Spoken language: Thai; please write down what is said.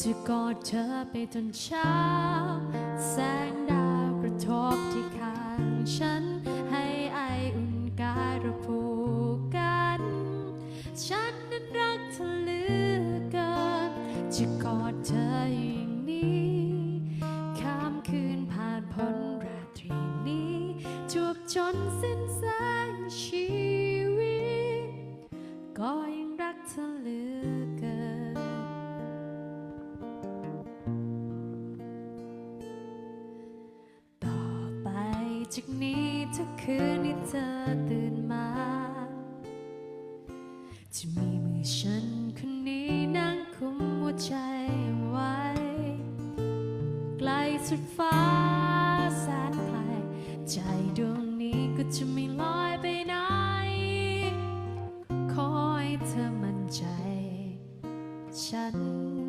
จะกอดเธอไปจนเช้า แสงดาวกระทบที่ข้างฉัน ให้ไออุ่นกายเราผูกกัน ฉันนั้นรักเธอเหลือเกิน จะกอดเธออย่างนี้ข้ามคืนผ่านพ้นราตรีนี้จวบจนสิ้นแสงชีวิตก็ยัง จากนี้ทุกคืนที่เธอตื่นมา จะมีมือฉันคนนี้นั่งคุมหัวใจไว้ ไกลสุดฟ้าแสนไกล ใจดวงนี้ก็จะไม่ลอยไปไหน ขอให้เธอมั่นใจ ฉัน